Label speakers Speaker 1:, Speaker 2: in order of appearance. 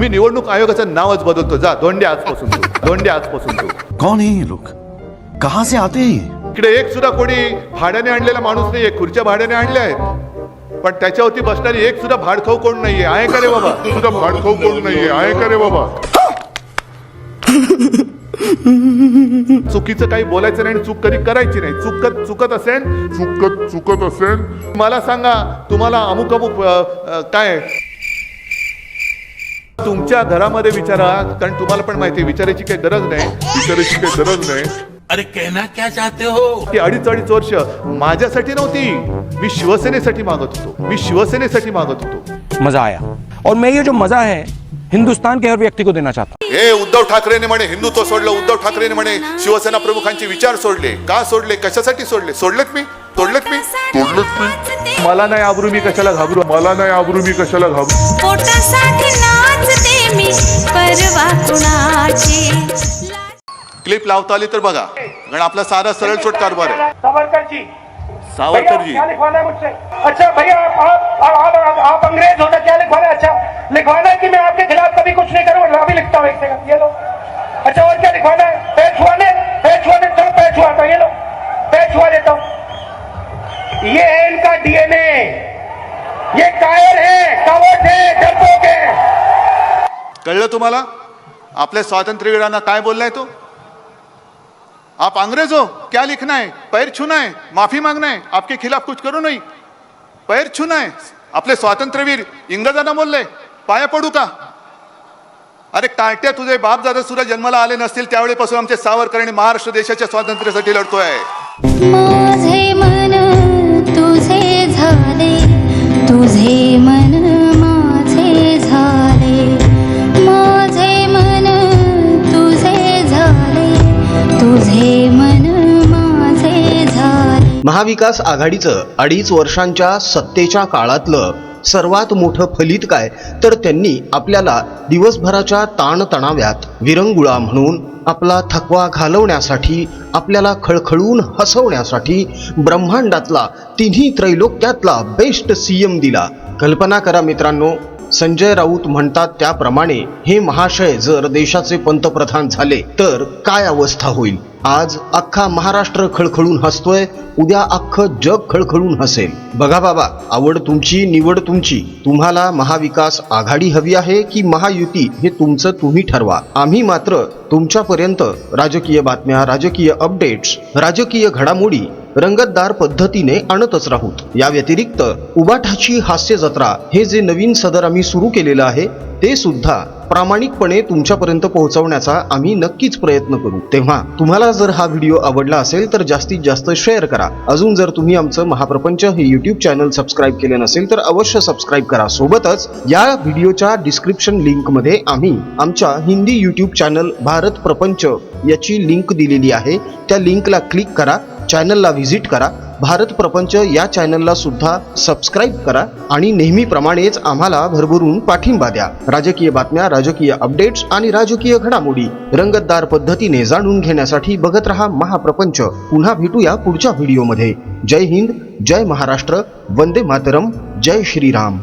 Speaker 1: मी निवडणूक आयोगाचं नावच बदलतो. जा दोंडे आजपासून तू. दोंडे आजपासून तू.
Speaker 2: कौन है ये लोग कहां से आते हैं ये?
Speaker 1: इकडे एक सुद्धा कोणी भाड्याने आणलेला माणूस नाहीये खुर्च्या भाड्याने आणल्या आहेत. पण त्याच्यावरती बसणारी एक सुद्धा भाडखाऊ कोण नाहीये? आहे का रे बाबा? सुद्धा भाडखाऊ कोण नाहीये? आहे का रे बाबा? चुकीचं काही बोलायचं नाही आणि चूक कधी करायची नाही. चुकत चुकत असेल?
Speaker 3: चुकत चुकत असेल.
Speaker 1: मला सांगा तुम्हाला अमुक अमुक अ, अ, काय तुमच्या घरामध्ये विचारा कारण तुम्हाला पण माहिती विचारायची काही गरज नाही
Speaker 3: विचारायची काही गरज नाही.
Speaker 4: अरे कहना क्या चाहते हो?
Speaker 1: ती अडीच अडीच वर्ष माझ्यासाठी नव्हती मी शिवसेनेसाठी मागत होतो मी शिवसेनेसाठी मागत होतो.
Speaker 5: मजा आया. और मैं ये जो मजा है हिंदुस्तान के हर व्यक्ति को देना चाहता हूं।
Speaker 1: उद्धव ठाकरेने म्हणे हिंदुत्व सोडलं उद्धव ठाकरेने म्हणे शिवसेना प्रमुखांचे विचार सोडले. का सोडले? कशासाठी सोडले? सोडलेत मी? सोडलेत मी?
Speaker 3: सोडलंच मी.
Speaker 1: मला नाही आबरू मी कशाला घाबरू
Speaker 3: मला नाही आबरू मी कशाला घाबरू.
Speaker 6: नाचते मी परवा कुणाची.
Speaker 1: क्लिप लावता आली तर बघा. कारण आपला सारा सरळ सोट कारभार आहे.
Speaker 7: सावरकर जी
Speaker 1: सावरकर
Speaker 7: भैया,
Speaker 1: जी
Speaker 7: क्या लिखवाना है मुझसे. अच्छा भैया आप आप, आप, आप, आप अंग्रेज हो तो क्या लिखवाना है? अच्छा लिखवाना है कि मैं आपके खिलाफ कभी कुछ नहीं करूँ ला भी लिखता हूँ एक सेकंड ये लो। अच्छा और क्या लिखवाना है? पैर छुआने पैर छुआने चलो पैर छुआता ये लो। पैर छुआ देता हूँ ये है इनका डीएनए ये कायर है कावट है डरपोक है
Speaker 1: कळलं तुम्हाला? आपल्या स्वातंत्र्यवीरांना काय बोललाय तो? आप अंग्रेज हो क्या लिखना है? पैर छूना है माफी मागणं है आपके खिलाफ कुछ करू नाही। पैर छूना है। आपले स्वातंत्र्यवीर इंग्रजांना बोलले पाया पडू का? अरे काट्या तुझे बाप दादा सुद्धा जन्माला आले नसतील त्यावेळेपासून आमचे सावरकर आणि महाराष्ट्र देशाच्या स्वातंत्र्यासाठी लढतोय.
Speaker 8: महाविकास आघाडीचं अडीच वर्षांच्या सत्तेच्या काळातलं सर्वात मोठं फलित काय? तर त्यांनी आपल्याला दिवसभराच्या ताणतणाव्यात विरंगुळा म्हणून आपला थकवा घालवण्यासाठी आपल्याला खळखळून हसवण्यासाठी ब्रह्मांडातला तिन्ही त्रैलोक्यातला बेस्ट सीएम दिला. कल्पना करा मित्रांनो संजय राऊत म्हणतात त्याप्रमाणे हे महाशय जर देशाचे पंतप्रधान झाले तर काय अवस्था होईल? आज अख्खा महाराष्ट्र खळखळून हसतोय उद्या अख्खं जग खळखळून हसेल. बघा बाबा आवड तुमची निवड तुमची. तुम्हाला महाविकास आघाडी हवी आहे की महायुती हे तुमचं तुम्ही ठरवा. आम्ही मात्र तुमच्यापर्यंत राजकीय बातम्या राजकीय अपडेट्स राजकीय घडामोडी रंगतदार पद्धतीने आणतच राहूत. या व्यतिरिक्त उबाठाची हास्य जत्रा हे जे नवीन सदर आम्ही सुरू केलेलं आहे ते सुद्धा प्रामाणिकपणे तुमच्यापर्यंत पोहोचवण्याचा आम्ही नक्कीच प्रयत्न करू. तेव्हा तुम्हाला जर हा व्हिडिओ आवडला असेल तर जास्तीत जास्त शेअर करा. अजून जर तुम्ही आमचं महाप्रपंच हे युट्यूब चॅनल सबस्क्राईब केले नसेल तर अवश्य सबस्क्राईब करा. सोबतच या व्हिडिओच्या डिस्क्रिप्शन लिंकमध्ये आम्ही आमच्या हिंदी युट्यूब चॅनल भारत प्रपंच याची लिंक दिलेली आहे. त्या लिंकला क्लिक करा. चॅनलला व्हिजिट करा. भारत प्रपंच या चॅनलला सुद्धा सबस्क्राईब करा आणि नेहमीप्रमाणेच आम्हाला भरभरून पाठिंबा द्या. राजकीय बातम्या राजकीय अपडेट्स आणि राजकीय घडामोडी रंगतदार पद्धतीने जाणून घेण्यासाठी बघत रहा महाप्रपंच. पुन्हा भेटूया पुढच्या व्हिडिओमध्ये जय हिंद जय महाराष्ट्र वंदे मातरम जय श्रीराम.